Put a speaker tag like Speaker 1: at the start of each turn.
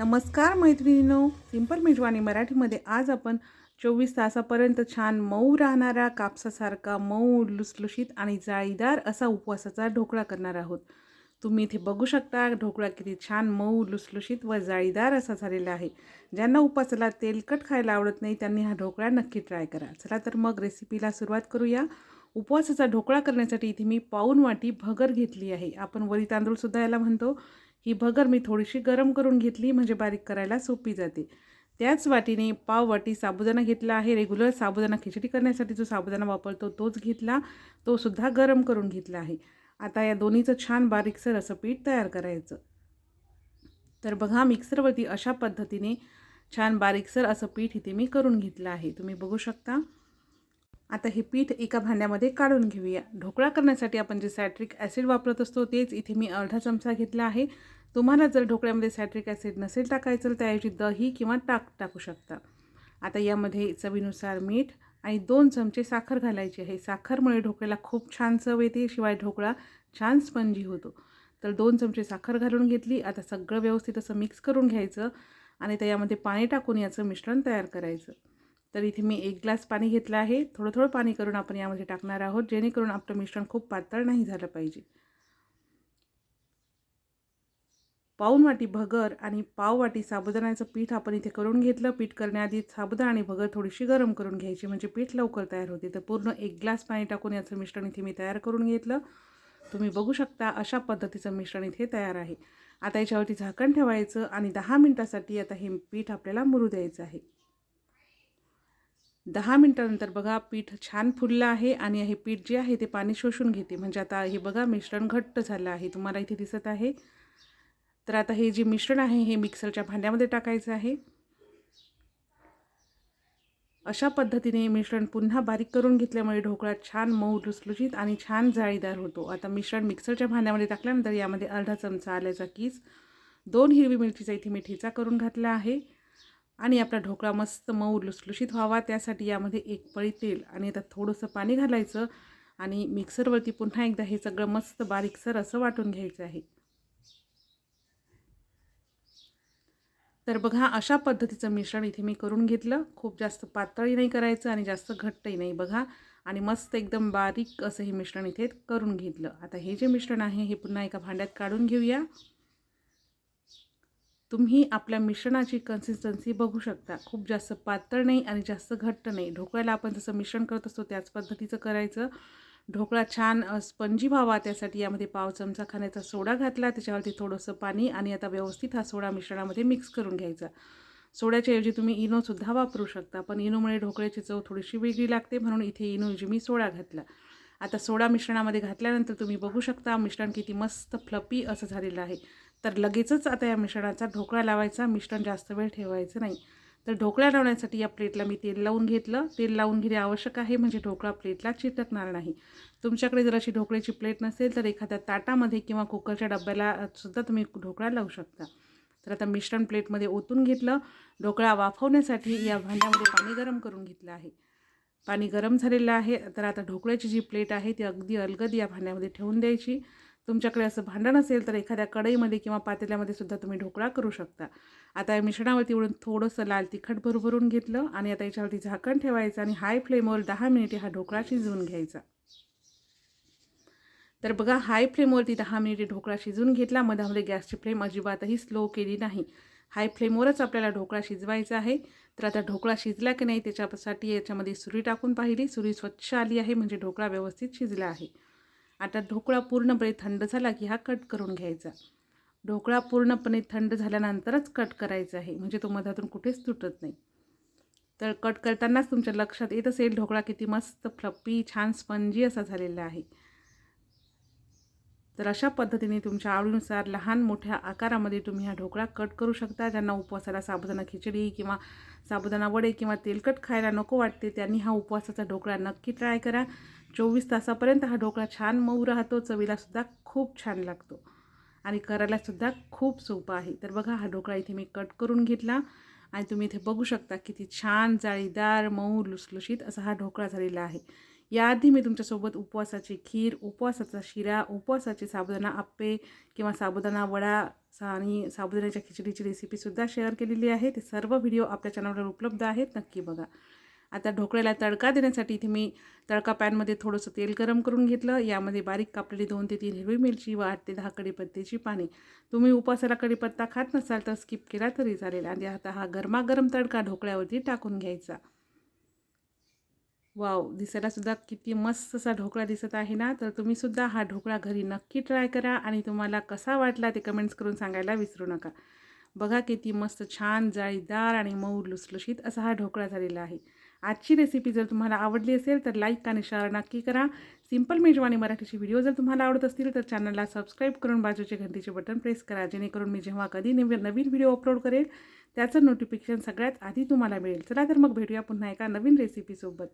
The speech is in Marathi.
Speaker 1: नमस्कार मैत्रिणींनो सिंपल मेजवानी मराठीमध्ये आज आपण चोवीस तासापर्यंत छान मऊ राहणारा कापसासारखा मऊ लुसलुशीत आणि जाळीदार असा उपवासाचा ढोकळा करणार आहोत. तुम्ही इथे बघू शकता ढोकळा किती छान मऊ लुसलुशीत व जाळीदार असा झालेला आहे. ज्यांना उपवासाला तेलकट खायला आवडत नाही त्यांनी हा ढोकळा नक्की ट्राय करा. चला तर मग रेसिपीला सुरुवात करूया. उपवासाचा ढोकळा करण्यासाठी इथे मी पाऊन वाटी भगर घेतली आहे. आपण वरी तांदूळसुद्धा याला म्हणतो. ही भगर मी थोडीशी गरम करून घेतली म्हणजे बारीक करायला सोपी जाते. त्याच वाटीने पाव वाटी साबुदाणा घेतला आहे. रेग्युलर साबुदाणा खिचडी करण्यासाठी जो साबुदाणा वापरतो तोच घेतला. तो सुद्धा गरम करून घेतला आहे. आता या दोन्हीचं छान बारीकसर असं पीठ तयार करायचं. तर बघा मिक्सरवरती अशा पद्धतीने छान बारीकसर असं पीठ इथे मी करून घेतलं आहे. तुम्ही बघू शकता. आता हे पीठ एका भांड्यामध्ये काढून घेऊया. ढोकळा करण्यासाठी आपण जे सॅट्रिक ॲसिड वापरत असतो तेच इथे मी अर्धा चमचा घेतला आहे. तुम्हाला जर ढोकळ्यामध्ये सॅट्रिक ॲसिड नसेल टाकायचं तर त्याऐवजी दही किंवा टाक टाकू शकता. आता यामध्ये चवीनुसार मीठ आणि दोन चमचे साखर घालायची आहे. साखरमुळे ढोकळ्याला खूप छान चव येते शिवाय ढोकळा छान स्पंजी होतो. तर दोन चमचे साखर घालून घेतली. आता सगळं व्यवस्थित असं मिक्स करून घ्यायचं आणि त्यामध्ये पाणी टाकून याचं मिश्रण तयार करायचं. तर इथे मी एक ग्लास पाणी घेतलं आहे. थोडं थोडं पाणी करून आपण यामध्ये टाकणार आहोत जेणेकरून आपलं मिश्रण खूप पातळ नाही झालं पाहिजे. पाऊन वाटी भगर आणि पाव वाटी साबुदाण्याचं पीठ आपण इथे करून घेतलं. पीठ करण्याआधी साबुदाणा आणि भगर थोडीशी गरम करून घ्यायची म्हणजे पीठ लवकर तयार होते. तर पूर्ण एक ग्लास पाणी टाकून याचं मिश्रण इथे मी तयार करून घेतलं. तुम्ही बघू शकता अशा पद्धतीचं मिश्रण इथे तयार आहे. आता याच्यावरती झाकण ठेवायचं आणि दहा मिनटासाठी आता हे पीठ आपल्याला मुरू द्यायचं आहे. दहा मिनटानंतर बघा पीठ छान फुललं आहे आणि हे पीठ जे आहे ते पाणी शोषून घेते. म्हणजे आता हे बघा मिश्रण घट्ट झालं आहे. तुम्हाला इथे दिसत आहे. तर आता हे जे मिश्रण आहे हे मिक्सरच्या भांड्यामध्ये टाकायचं आहे. अशा पद्धतीने मिश्रण पुन्हा बारीक करून घेतल्यामुळे ढोकळा छान मऊ लुसलुशीत आणि छान जाळीदार होतो. आता मिश्रण मिक्सरच्या भांड्यामध्ये टाकल्यानंतर यामध्ये अर्धा चमचा आल्याचा कीस दोन हिरवी मिरचीचा इथे मी ठेचा करून घातला आहे. आणि आपला ढोकळा मस्त मऊ लुसलुशीत व्हावा. त्यासाठी यामध्ये एक पळी तेल आणि आता थोडंसं पाणी घालायचं आणि मिक्सरवरती पुन्हा एकदा हे सगळं मस्त बारीकसर असं वाटून घ्यायचं आहे. तर बघा अशा पद्धतीचं मिश्रण इथे मी करून घेतलं. खूप जास्त पातळी नाही करायचं आणि जास्त घट्टही नाही बघा. आणि मस्त एकदम बारीक असं हे मिश्रण इथे करून घेतलं. आता हे जे मिश्रण आहे हे पुन्हा एका भांड्यात काढून घेऊया. तुम्ही आपल्या मिश्रणाची कन्सिस्टन्सी बघू शकता. खूप जास्त पातळ नाही आणि जास्त घट्ट नाही. ढोकळ्याला आपण जसं मिश्रण करत असतो त्याच पद्धतीचं करायचं. ढोकळा छान स्पंजी व्हावा. त्यासाठी यामध्ये पाव चमचा खाण्याचा सोडा घातला. त्याच्यावरती थोडंसं पाणी आणि आता व्यवस्थित हा सोडा मिश्रणामध्ये मिक्स करून घ्यायचा. सोड्याच्या ऐवजी तुम्ही इनोसुद्धा वापरू शकता. पण इनोमुळे ढोकळ्याची चव थोडीशी वेगळी लागते. म्हणून इथे इनोऐवजी मी सोडा घातला. आता सोडा मिश्रणामध्ये घातल्यानंतर तुम्ही बघू शकता मिश्रण किती मस्त फ्लपी असं झालेलं आहे. तर लगेचच आता या मिश्रणाचा ढोकळा लावायचा. मिश्रण जास्त वेळ ठेवायचं नाही. तर ढोकळा लावण्यासाठी या प्लेटला मी तेल लावून घेतलं. तेल लावून घेणे आवश्यक आहे म्हणजे ढोकळा प्लेटला चिटकणार नाही. तुमच्याकडे जर अशी ढोकळ्याची प्लेट नसेल तर एखाद्या ताटामध्ये किंवा कुकरच्या डब्याला सुद्धा तुम्ही ढोकळा लावू शकता. तर आता मिश्रण प्लेटमध्ये ओतून घेतलं. ढोकळा वाफवण्यासाठी या भांड्यामध्ये पाणी गरम करून घेतलं आहे. पाणी गरम झालेलं आहे. तर आता ढोकळ्याची जी प्लेट आहे ती अगदी अलगद या भांड्यामध्ये ठेवून द्यायची. तुमच्याकडे असं भांडण असेल तर एखाद्या कढईमध्ये किंवा पातेल्यामध्ये सुद्धा तुम्ही ढोकळा करू शकता. आता या मिश्रणावरती उडून थोडंसं लाल तिखट भरभरून घेतलं आणि आता याच्यावरती झाकण ठेवायचं आणि हाय फ्लेमवर दहा मिनिटे हा ढोकळा शिजवून घ्यायचा. तर बघा हाय फ्लेमवरती दहा मिनिटे ढोकळा शिजवून घेतला. मधामध्ये गॅसची फ्लेम अजिबातही स्लो केली नाही. हाय फ्लेमवरच आपल्याला ढोकळा शिजवायचा आहे. तर आता ढोकळा शिजला की नाही त्याच्यासाठी याच्यामध्ये सुरी टाकून पाहिली. सुरी स्वच्छ आली आहे म्हणजे ढोकळा व्यवस्थित शिजला आहे. आता ढोकळा पूर्णपणे थंड झाला की हा कट करून घ्यायचा. ढोकळा पूर्णपणे थंड झाल्यानंतरच कट करायचा आहे. म्हणजे तो मधातून कुठेच तुटत नाही. तर कट करतानाच तुमच्या लक्षात येत असेल ढोकळा किती मस्त फ्लप्पी छान स्पंजी असा झालेला आहे. तर अशा पद्धतीने तुमच्या आवडीनुसार लहान मोठ्या आकारामध्ये तुम्ही हा ढोकळा कट करू शकता. ज्यांना उपवासाला साबुदाणा खिचडी किंवा साबुदाणा वडे किंवा तेलकट खायला नको वाटते त्यांनी हा उपवासाचा ढोकळा नक्की ट्राय करा. चोवीस तासापर्यंत हा ढोकळा छान मऊ राहतो चवीलासुद्धा खूप छान लागतो आणि करायलासुद्धा खूप सोपं आहे. तर बघा हा ढोकळा इथे मी कट करून घेतला आणि तुम्ही इथे बघू शकता किती छान जाळीदार मऊ लुसलुशीत असा हा ढोकळा झालेला आहे. याआधी मी तुमच्यासोबत उपवासाची खीर उपवासाचा शिरा उपवासाचे साबुदाणा आप्पे किंवा साबुदाणा वडा सा आणि साबुदाण्याच्या खिचडीची रेसिपीसुद्धा शेअर केलेली आहे. ते सर्व व्हिडिओ आपल्या चॅनलवर उपलब्ध आहेत. नक्की बघा. आता ढोकळ्याला तडका देण्यासाठी इथे मी तडका पॅनमध्ये थोडंसं तेल गरम करून घेतलं. यामध्ये बारीक कापलेली दोन ते तीन हिरवी मिरची व आठ ते दहा कडीपत्त्याची पाने. तुम्ही उपासाला कडीपत्ता खात नसाल तर स्किप केला तरी चालेल. आणि आता हा गरमागरम तडका ढोकळ्यावरती टाकून घ्यायचा. वाव दिसायलासुद्धा किती मस्त असा ढोकळा दिसत आहे ना? तर तुम्ही सुद्धा हा ढोकळा घरी नक्की ट्राय करा आणि तुम्हाला कसा वाटला ते कमेंट्स करून सांगायला विसरू नका. बघा किती मस्त छान जाळीदार आणि मऊ लुसलुशीत असा हा ढोकळा झालेला आहे. आजची रेसिपी जर तुम्हाला आवडली असेल तर लाईक आणि शेअर नक्की करा. सिंपल मेजवानी मराठीचे व्हिडिओ जर तुम्हाला आवडत असतील तर चॅनलला सबस्क्राईब करून बाजूचे घंटीचे बटन प्रेस करा जेणेकरून मी जेव्हा कधी नवीन नवीन व्हिडिओ अपलोड करेल त्याचं नोटिफिकेशन सगळ्यात आधी तुम्हाला मिळेल. चला तर मग भेटूया पुन्हा एका नवीन रेसिपीसोबत